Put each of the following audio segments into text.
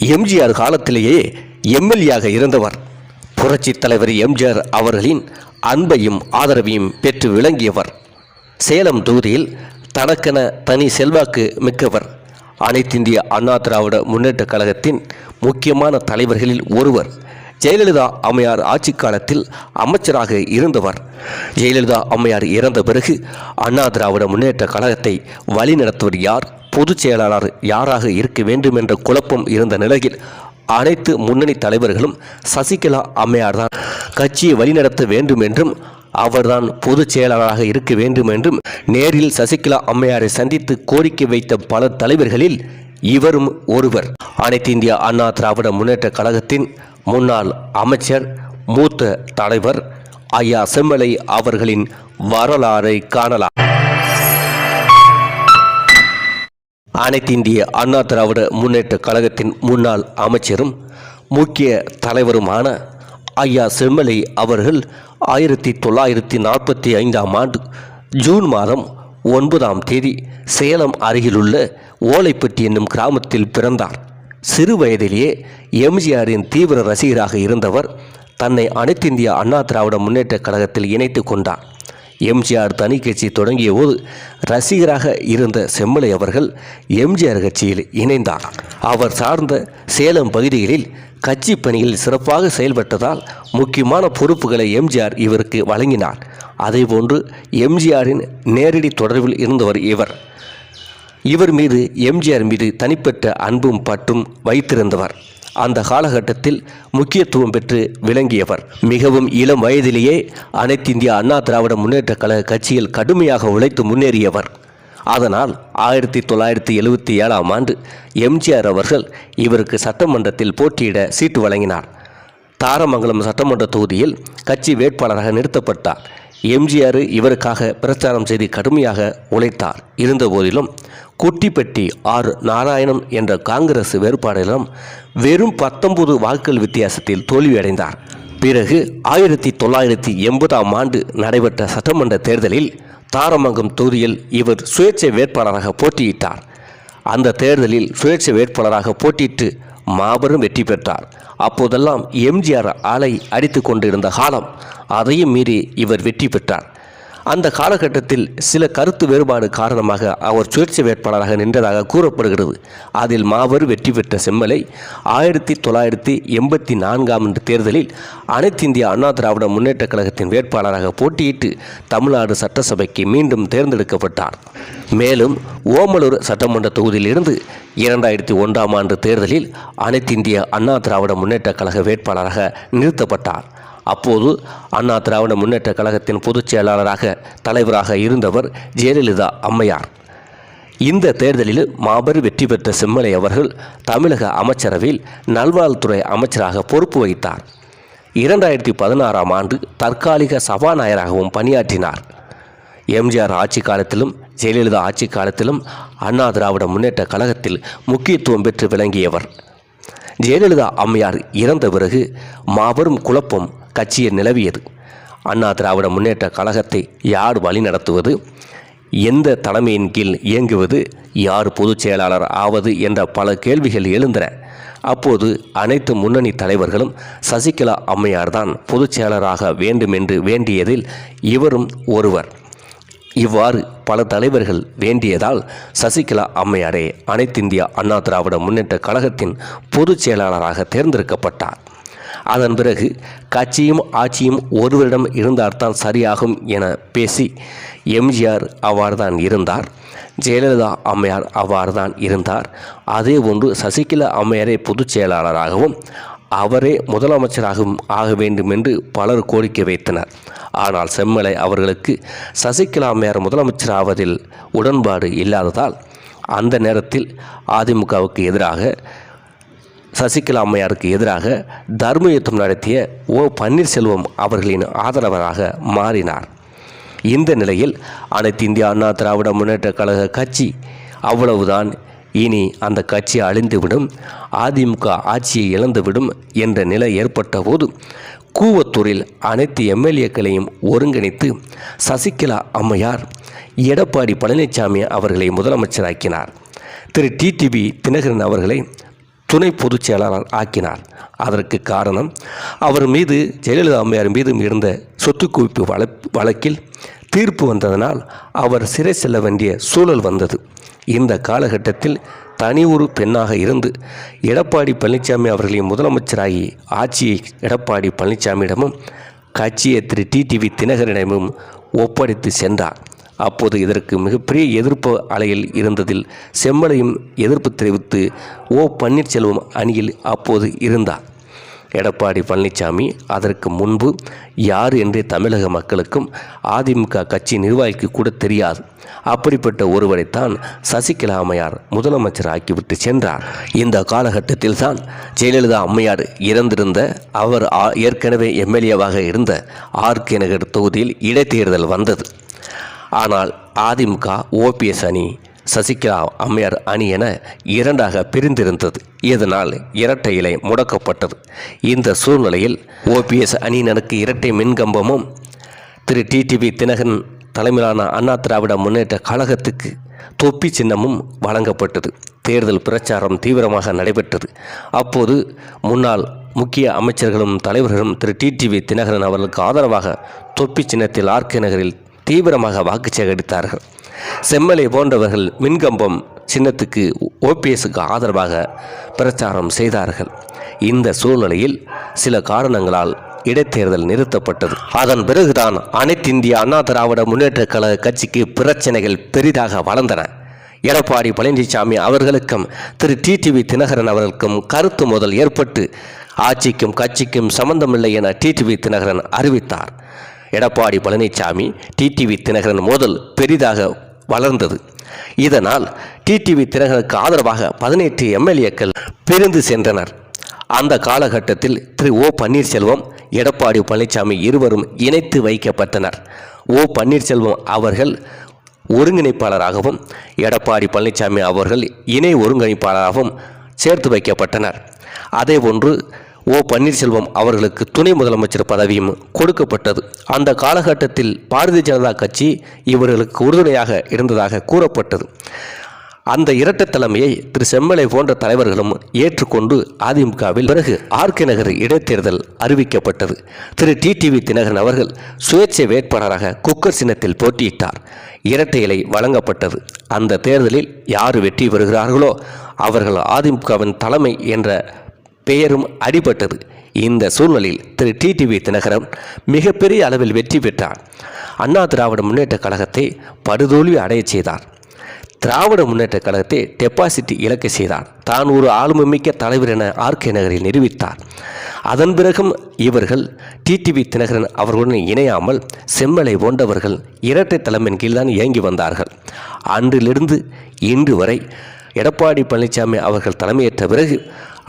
எம்ஜிஆர் காலத்திலேயே எம்எல்ஏயாக இருந்தவர். புரட்சித் தலைவர் எம்ஜிஆர் அவர்களின் அன்பையும் ஆதரவையும் பெற்று விளங்கியவர். சேலம் தொகுதியில் தனக்கென தனி செல்வாக்கு மிக்கவர். அனைத்திந்திய அண்ணா திராவிட முன்னேற்றக் கழகத்தின் முக்கியமான தலைவர்களில் ஒருவர். ஜெயலலிதா அம்மையார் ஆட்சி காலத்தில் அமைச்சராக இருந்தவர். ஜெயலலிதா அம்மையார் இறந்த பிறகு அண்ணா திராவிட முன்னேற்ற கழகத்தை வழிநடத்துவர் யார்? பொதுச் செயலாளர் யாராக இருக்க வேண்டும் என்ற குழப்பம் இருந்த நிலையில் அனைத்து முன்னணி தலைவர்களும் சசிகலா அம்மையார் தான் கட்சியை வழிநடத்த வேண்டும் என்றும் அவர்தான் பொதுச் செயலாளராக இருக்க வேண்டும் என்றும் நேரில் சசிகலா அம்மையாரை சந்தித்து கோரிக்கை வைத்த பல தலைவர்களில் இவரும் ஒருவர். அனைத்து இந்திய அண்ணா திராவிட முன்னேற்ற கழகத்தின் முன்னாள் அமைச்சர் மூத்த தலைவர் ஐயா செம்மலை அவர்களின் வரலாறை காணலாம். அனைத்து இந்திய அண்ணா திராவிட முன்னேற்ற கழகத்தின் முன்னாள் அமைச்சரும் முக்கிய தலைவருமான ஐயா செம்மலை அவர்கள் ஆயிரத்தி தொள்ளாயிரத்தி நாற்பத்தி ஐந்தாம் ஆண்டு ஜூன் மாதம் ஒன்பதாம் தேதி சேலம் அருகிலுள்ள ஓலைப்பட்டி என்னும் கிராமத்தில் பிறந்தார். சிறு வயதிலேயே எம்ஜிஆரின் தீவிர ரசிகராக இருந்தவர் தன்னை அனைத்திந்திய அண்ணா திராவிட முன்னேற்றக் கழகத்தில் இணைத்து கொண்டார். எம்ஜிஆர் தனி கட்சி தொடங்கிய போது ரசிகராக இருந்த செம்மலை அவர்கள் எம்ஜிஆர் கட்சியில் இணைந்தார். அவர் சார்ந்த சேலம் பகுதிகளில் கட்சி பணியில் சிறப்பாக செயல்பட்டதால் முக்கியமான பொறுப்புகளை எம்ஜிஆர் இவருக்கு வழங்கினார். அதேபோன்று எம்ஜிஆரின் நேரடி தொடர்பில் இருந்தவர் இவர். இவர் மீது எம்ஜிஆர் மீது தனிப்பட்ட அன்பும் பற்றும் வைத்திருந்தவர். அந்த காலகட்டத்தில் முக்கியத்துவம் பெற்று விளங்கியவர். மிகவும் இளம் வயதிலேயே அனைத்து இந்திய அண்ணா திராவிட முன்னேற்ற கழக கட்சியில் கடுமையாக உழைத்து முன்னேறியவர். அதனால் ஆயிரத்தி தொள்ளாயிரத்தி எழுபத்தி ஏழாம் ஆண்டு எம்ஜிஆர் அவர்கள் இவருக்கு சட்டமன்றத்தில் போட்டியிட சீட்டு வழங்கினார். தாரமங்கலம் சட்டமன்ற தொகுதியில் கட்சி வேட்பாளராக நிறுத்தப்பட்டார். எம்ஜிஆர் இவருக்காக பிரச்சாரம் செய்து கடுமையாக உழைத்தார். இருந்தபோதிலும் குட்டிப்பட்டி ஆர் நாராயணம் என்ற காங்கிரஸ் வேறுபாடிலும் வெறும் பத்தொன்பது வாக்குகள் வித்தியாசத்தில் தோல்வியடைந்தார். பிறகு ஆயிரத்தி தொள்ளாயிரத்தி எண்பதாம் ஆண்டு நடைபெற்ற சட்டமன்ற தேர்தலில் தாரமங்கம் தொகுதியில் இவர் சுயேட்சை வேட்பாளராக போட்டியிட்டார். அந்த தேர்தலில் சுயேட்சை வேட்பாளராக போட்டியிட்டு மாபெரும் வெற்றி பெற்றார். அப்போதெல்லாம் எம்ஜிஆர் ஆலை அடித்து கொண்டிருந்த காலம் அதையும் மீறி இவர் வெற்றி பெற்றார். அந்த காலகட்டத்தில் சில கருத்து வேறுபாடு காரணமாக அவர் சுயேட்சை வேட்பாளராக நின்றதாக கூறப்படுகிறது. அதில் மாபெரும் வெற்றி பெற்ற செம்மலை ஆயிரத்தி தொள்ளாயிரத்தி எண்பத்தி நான்காம் ஆண்டு தேர்தலில் அனைத்து இந்திய அண்ணா திராவிட முன்னேற்றக் கழகத்தின் வேட்பாளராக போட்டியிட்டு தமிழ்நாடு சட்டசபைக்கு மீண்டும் தேர்ந்தெடுக்கப்பட்டார். மேலும் ஓமலூர் சட்டமன்ற தொகுதியிலிருந்து இரண்டாயிரத்தி ஒன்றாம் ஆண்டு தேர்தலில் அனைத்து இந்திய அண்ணா திராவிட முன்னேற்றக் கழக வேட்பாளராக நிறுத்தப்பட்டார். அப்போது அண்ணா திராவிட முன்னேற்ற கழகத்தின் பொதுச் செயலாளராக தலைவராக இருந்தவர் ஜெயலலிதா அம்மையார். இந்த தேர்தலில் மாபெரும் வெற்றி பெற்ற செம்மலை அவர்கள் தமிழக அமைச்சரவையில் நல்வாழ்வுத்துறை அமைச்சராக பொறுப்பு வகித்தார். இரண்டாயிரத்தி பதினாறாம் ஆண்டு தற்காலிக சபாநாயகராகவும் பணியாற்றினார். எம்ஜிஆர் ஆட்சி காலத்திலும் ஜெயலலிதா ஆட்சி காலத்திலும் அண்ணா திராவிட முன்னேற்ற கழகத்தில் முக்கியத்துவம் பெற்று விளங்கியவர். ஜெயலலிதா அம்மையார் இறந்த பிறகு மாபெரும் குழப்பம் கட்சியை நிலவியது. அண்ணா திராவிட முன்னேற்ற கழகத்தை யார் வழிநடத்துவது எந்த தலைமையின் கீழ் இயங்குவது? யார் பொதுச் செயலாளர் ஆவது? என்ற பல கேள்விகள் எழுந்தன. அப்போது அனைத்து முன்னணி தலைவர்களும் சசிகலா அம்மையார் தான் பொதுச் செயலராக வேண்டும் என்று வேண்டியதில் இவரும் ஒருவர். இவ்வாறு பல தலைவர்கள் வேண்டியதால் சசிகலா அம்மையாரே அனைத்திந்திய அண்ணா திராவிட முன்னேற்ற கழகத்தின் பொதுச் செயலாளராக தேர்ந்தெடுக்கப்பட்டார். அதன் பிறகு கட்சியும் ஆட்சியும் ஒருவரிடம் இருந்தால்தான் சரியாகும் என பேசி எம்ஜிஆர் அவ்வாறுதான் இருந்தார். ஜெயலலிதா அம்மையார் அவ்வாறுதான் இருந்தார். அதே போன்று சசிகலா அம்மையாரே பொதுச் செயலாளராகவும் அவரே முதலமைச்சராகவும் ஆக வேண்டும் என்று பலர் கோரிக்கை வைத்தனர். ஆனால் செம்மலை அவர்களுக்கு சசிகலா அம்மையார் முதலமைச்சராவதில் உடன்பாடு இல்லாததால் அந்த நேரத்தில் அதிமுகவுக்கு எதிராக சசிகலா அம்மையாருக்கு எதிராக தர்ம யுத்தம் நடத்திய ஓ பன்னீர்செல்வம் அவர்களின் ஆதரவராக மாறினார். இந்த நிலையில் அனைத்து இந்திய அண்ணா திராவிட முன்னேற்ற கழக கட்சி அவ்வளவுதான். இனி அந்த கட்சி அழிந்துவிடும் அதிமுக ஆட்சியை இழந்துவிடும் என்ற நிலை ஏற்பட்ட போது கூவத்தூரில் அனைத்து எம்எல்ஏக்களையும் ஒருங்கிணைத்து சசிகலா அம்மையார் எடப்பாடி பழனிசாமி அவர்களை முதலமைச்சராக்கினார். திரு டிடிபி தினகரன் அவர்களை துணை பொதுச் செயலாளர் ஆக்கினார். அதற்கு காரணம் அவர் மீது ஜெயலலிதா அம்மையார் மீது இருந்த சொத்து குவிப்பு வழக் வழக்கில் தீர்ப்பு வந்ததனால் அவர் சிறை செல்ல வேண்டிய சூழல் வந்தது. இந்த காலகட்டத்தில் தனி ஒரு பெண்ணாக இருந்து எடப்பாடி பழனிசாமி அவர்களின் முதலமைச்சராகி ஆட்சியை எடப்பாடி பழனிசாமியிடமும் கட்சியை திரு. டிடிவி தினகரிடமும் ஒப்படைத்து சென்றார். அப்போது இதற்கு மிகப்பெரிய எதிர்ப்பு அலையில் இருந்ததில் செம்மலையும் எதிர்ப்பு தெரிவித்து ஓ பன்னீர்செல்வம் அணியில் அப்போது இருந்தார். எடப்பாடி பழனிசாமி அதற்கு முன்பு யார் என்றே தமிழக மக்களுக்கும் அதிமுக கட்சி நிர்வாகிக்கு கூட தெரியாது. அப்படிப்பட்ட ஒருவரைத்தான் சசிகலா அம்மையார் முதலமைச்சர் ஆக்கிவிட்டு சென்றார். இந்த காலகட்டத்தில் தான் ஜெயலலிதா அம்மையார் இறந்திருந்த அவர் ஆ- ஏற்கனவே எம்எல்ஏவாக இருந்த ஆர்கே நகர் தொகுதியில் இடைத்தேர்தல் வந்தது. ஆனால் அதிமுக ஓபிஎஸ் அணி சசிகலா அம்மையார் அணி என இரண்டாக பிரிந்திருந்தது. இதனால் இரட்டை இலை முடக்கப்பட்டது. இந்த சூழ்நிலையில் ஓபிஎஸ் அணியினருக்கு இரட்டை மின்கம்பமும் திரு டிடிவி தினகரன் தலைமையிலான அண்ணா திராவிட முன்னேற்ற கழகத்துக்கு தொப்பி சின்னமும் வழங்கப்பட்டது. தேர்தல் பிரச்சாரம் தீவிரமாக நடைபெற்றது. அப்போது முன்னாள் முக்கிய அமைச்சர்களும் தலைவர்களும் திரு டிடிவி தினகரன் அவர்களுக்கு ஆதரவாக தொப்பி சின்னத்தில் ஆர்கே நகரில் தீவிரமாக வாக்கு சேகரித்தார்கள். செம்மலை போன்றவர்கள் மின்கம்பம் சின்னத்துக்கு ஓபிஎஸ்க்கு ஆதரவாக பிரச்சாரம் செய்தார்கள். இந்த சூழ்நிலையில் சில காரணங்களால் இடைத்தேர்தல் நிறுத்தப்பட்டது. அதன் பிறகுதான் அனைத்திந்திய அண்ணா திராவிட முன்னேற்ற கழக கட்சிக்கு பிரச்சனைகள் பெரிதாக வளர்ந்தன. எடப்பாடி பழனிசாமி அவர்களுக்கும் திரு. டிடிவி தினகரன் அவர்களுக்கும் கருத்து மோதல் ஏற்பட்டு ஆட்சிக்கும் கட்சிக்கும் சம்பந்தமில்லை என டிடிவி தினகரன் அறிவித்தார். எடப்பாடி பழனிசாமி டிடிவி தினகரன் மோதல் பெரிதாக வளர்ந்தது. இதனால் டிடிவி தினகரனுக்கு ஆதரவாக பதினெட்டு எம்எல்ஏக்கள் பிரிந்து சென்றனர். அந்த காலகட்டத்தில் திரு ஓ பன்னீர்செல்வம் எடப்பாடி பழனிசாமி இருவரும் இணைத்து வைக்கப்பட்டனர். ஓ பன்னீர்செல்வம் அவர்கள் ஒருங்கிணைப்பாளராகவும் எடப்பாடி பழனிசாமி அவர்கள் இணை ஒருங்கிணைப்பாளராகவும் சேர்த்து வைக்கப்பட்டனர். அதேபோன்று ஓ பன்னீர்செல்வம் அவர்களுக்கு துணை முதலமைச்சர் பதவியும் கொடுக்கப்பட்டது. அந்த காலகட்டத்தில் பாரதிய ஜனதா கட்சி இவர்களுக்கு உறுதுணையாக இருந்ததாக கூறப்பட்டது. அந்த இரட்டை தலைமையை திரு செம்மலை போன்ற தலைவர்களும் ஏற்றுக்கொண்டு அதிமுகவில் பிறகு ஆர்கே நகர் இடைத்தேர்தல் அறிவிக்கப்பட்டது. திரு டிடிவி தினகரன் அவர்கள் சுயேட்சை வேட்பாளராக குக்கர் சின்னத்தில் போட்டியிட்டார். இரட்டை இலை வழங்கப்பட்டது. அந்த தேர்தலில் யார் வெற்றி பெறுகிறார்களோ அவர்கள் அதிமுகவின் தலைமை என்ற பெயரும் அடிபட்டது. இந்த சூழ்நிலையில் திரு டிடிவி தினகரன் மிகப்பெரிய அளவில் வெற்றி பெற்றார். அண்ணா திராவிட முன்னேற்ற கழகத்தை படுதோல்வி அடையச் செய்தார். திராவிட முன்னேற்ற கழகத்தை டெபாசிட் இழக்க செய்தார். தான் ஒரு ஆளுமைமிக்க தலைவர் என ஆர்கே நகரில் நிரூபித்தார். அதன் பிறகும் இவர்கள் டிடிவி தினகரன் அவர்களுடன் இணையாமல் செம்மலை போன்றவர்கள் இரட்டை தலைமையின் கீழ்தான் இயங்கி வந்தார்கள். அன்றிலிருந்து இன்று வரை எடப்பாடி பழனிசாமி அவர்கள் தலைமையேற்ற பிறகு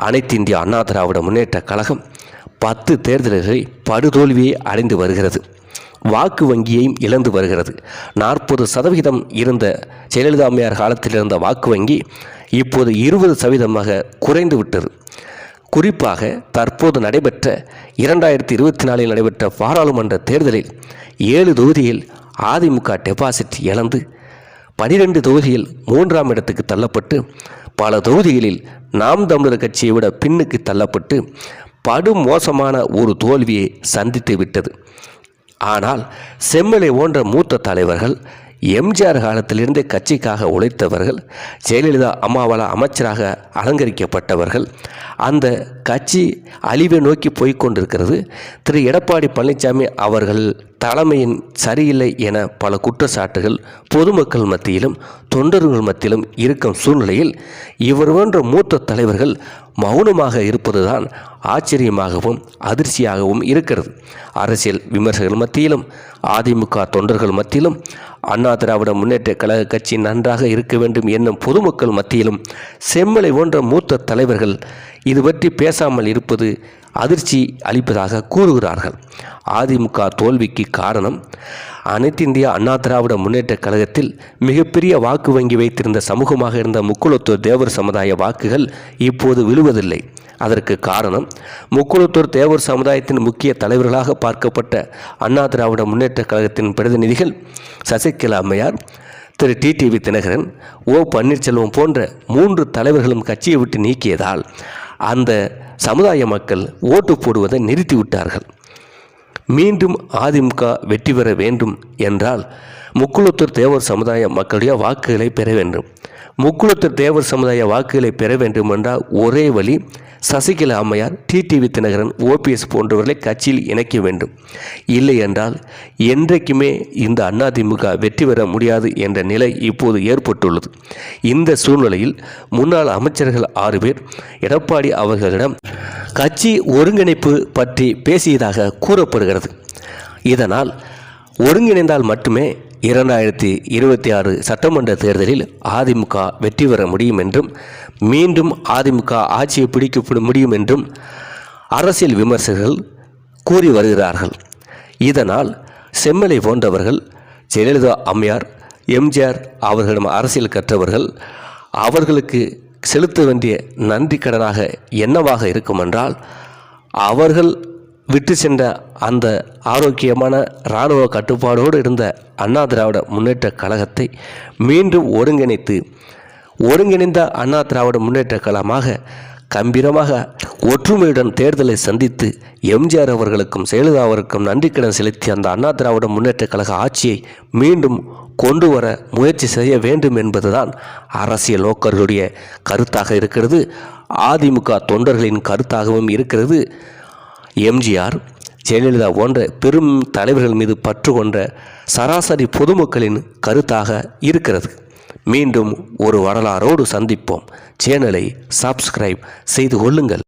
அனைத்து இந்திய அண்ணா திராவிட முன்னேற்ற கழகம் பத்து தேர்தல்களை படுதோல்வியை அடைந்து வருகிறது. வாக்கு வங்கியையும் இழந்து வருகிறது. நாற்பது சதவிகிதம் இருந்த ஜெயலலிதா அம்மையார் காலத்தில் இருந்த வாக்கு வங்கி இப்போது இருபது சதவீதமாக குறைந்து விட்டது. குறிப்பாக தற்போது நடைபெற்ற இரண்டாயிரத்தி இருபத்தி நாலில் நடைபெற்ற பாராளுமன்ற தேர்தலில் ஏழு தொகுதியில் அதிமுக டெபாசிட் இழந்து பனிரெண்டு தொகுதியில் மூன்றாம் இடத்துக்கு தள்ளப்பட்டு பல தொகுதிகளில் நாம் தமிழர் கட்சியை விட பின்னுக்கு தள்ளப்பட்டு படும் மோசமான ஒரு தோல்வியை சந்தித்து விட்டது. ஆனால் செம்மலை போன்ற மூத்த தலைவர்கள் எம்ஜிஆர் காலத்திலிருந்தே கட்சிக்காக உழைத்தவர்கள் ஜெயலலிதா அம்மாவால் அமைச்சராக அலங்கரிக்கப்பட்டவர்கள் அந்த கட்சி அழிவை நோக்கி போய்கொண்டிருக்கிறது திரு. எடப்பாடி பழனிசாமி அவர்கள் தலைமையின் சரியில்லை என பல குற்றச்சாட்டுகள் பொதுமக்கள் மத்தியிலும் தொண்டர்கள் மத்தியிலும் இருக்கும் சூழ்நிலையில் இவர் போன்ற மூத்த தலைவர்கள் மௌனமாக இருப்பதுதான் ஆச்சரியமாகவும் அதிர்ச்சியாகவும் இருக்கிறது. அரசியல் விமர்சகர்கள் மத்தியிலும் அதிமுக தொண்டர்கள் மத்தியிலும் அண்ணா திராவிட முன்னேற்ற கழக கட்சி நன்றாக இருக்க வேண்டும் என்னும் பொதுமக்கள் மத்தியிலும் செம்மலை போன்ற மூத்த தலைவர்கள் இது பற்றி பேசாமல் இருப்பது அதிர்ச்சி அளிப்பதாக கூறுகிறார்கள். அதிமுக தோல்விக்கு காரணம் அனைத்து இந்திய அண்ணா திராவிட முன்னேற்ற கழகத்தில் மிகப்பெரிய வாக்கு வங்கி வைத்திருந்த சமூகமாக இருந்த முக்குளத்தூர் தேவர் சமுதாய வாக்குகள் இப்போது விழுவதில்லை. அதற்கு காரணம் முக்குளத்தூர் தேவர் சமுதாயத்தின் முக்கிய தலைவர்களாக பார்க்கப்பட்ட அண்ணா திராவிட முன்னேற்ற கழகத்தின் பிரதிநிதிகள் சசிகலா அம்மையார் திரு டிடிவி தினகரன் ஓ பன்னீர்செல்வம் போன்ற மூன்று தலைவர்களும் கட்சியை விட்டு நீக்கியதால் அந்த சமுதாய மக்கள் ஓட்டு போடுவதை நிறுத்திவிட்டார்கள். மீண்டும் அதிமுக வெற்றி பெற வேண்டும் என்றால் முக்குளத்தூர் தேவர் சமுதாய மக்களுடைய வாக்குகளை பெற வேண்டும். முக்குளத்தூர் தேவர் சமுதாய வாக்குகளை பெற வேண்டும் என்றால் ஒரே வழி சசிகலா அம்மையார் டிடிவி தினகரன் ஓபிஎஸ் போன்றவர்களை கட்சியில் இணைக்க வேண்டும். இல்லை என்றால் என்றைக்குமே இந்த அதிமுக வெற்றி பெற முடியாது என்ற நிலை இப்போது ஏற்பட்டுள்ளது. இந்த சூழ்நிலையில் முன்னாள் அமைச்சர்கள் ஆறு பேர் எடப்பாடி அவர்களிடம் கட்சி ஒருங்கிணைப்பு பற்றி பேசியதாக கூறப்படுகிறது. இதனால் ஒருங்கிணைந்தால் மட்டுமே இரண்டாயிரத்தி இருபத்தி ஆறு சட்டமன்ற தேர்தலில் அதிமுக வெற்றி பெற முடியும் என்றும் மீண்டும் அதிமுக ஆட்சியை பிடிக்கப்பட முடியும் என்றும் அரசியல் விமர்சகர்கள் கூறி வருகிறார்கள். இதனால் செம்மலை போன்றவர்கள் ஜெயலலிதா அம்மையார் எம்ஜிஆர் அவர்களிடம் அரசியல் கற்றவர்கள் அவர்களுக்கு செலுத்த வேண்டிய நன்றி கடனாக என்னவாக இருக்குமென்றால் அவர்கள் விட்டு சென்ற அந்த ஆரோக்கியமான இராணுவ கட்டுப்பாடோடு இருந்த அண்ணா திராவிட முன்னேற்ற கழகத்தை மீண்டும் ஒருங்கிணைத்து ஒருங்கிணைந்த அண்ணா திராவிட முன்னேற்ற கழகமாக கம்பீரமாக ஒற்றுமையுடன் தேர்தலை சந்தித்து எம்ஜிஆர் அவர்களுக்கும் ஜெயலலிதா அவருக்கும் நன்றிக்கடன் செலுத்தி அந்த அண்ணா திராவிட முன்னேற்ற கழக ஆட்சியை மீண்டும் கொண்டு வர முயற்சி செய்ய வேண்டும் என்பதுதான் அரசியல் நோக்கர்களுடைய கருத்தாக இருக்கிறது. அதிமுக தொண்டர்களின் கருத்தாகவும் இருக்கிறது. எம்ஜிஆர் ஜெயலலிதா போன்ற பெரும் தலைவர்கள் மீது பற்று கொண்ட சராசரி பொதுமக்களின் கருத்தாக இருக்கிறது. மீண்டும் ஒரு வரலாறோடு சந்திப்போம். சேனலை சப்ஸ்கிரைப் செய்து கொள்ளுங்கள்.